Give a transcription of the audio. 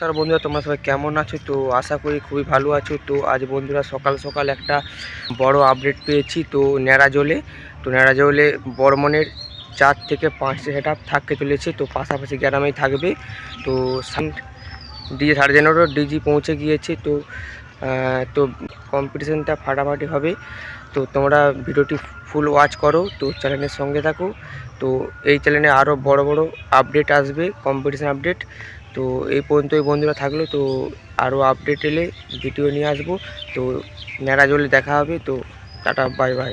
নমস্কার বন্ধুরা, তোমরা সবাই কেমন আছো? তো আশা করি খুবই ভালো আছো। তো আজ বন্ধুরা সকাল সকাল একটা বড় আপডেট পেয়েছি, তো ন্যাড়াজলে তো ন্যাড়াজলে বর্মনের চার থেকে পাঁচটা সেট থাকতে চলেছে, তো পাশাপাশি গ্রামেই থাকবে। তো ডিজি থার্ড জেনারেটর ডিজি পৌঁছে গিয়েছে, তো তো কম্পিটিশনটা ফাটাফাটি হবে। তো তোমরা ভিডিওটি ফুল ওয়াচ করো, তো চ্যানেলের সঙ্গে থাকো। তো এই চ্যানেলে আরও বড় বড় আপডেট আসবে কম্পিটিশান আপডেট তো এই পর্যন্তই বন্ধুরা থাকল, তো আরও আপডেট এলে ভিডিও নিয়ে আসব তো ন্যাড়া জলে দেখা হবে, তো tata bye bye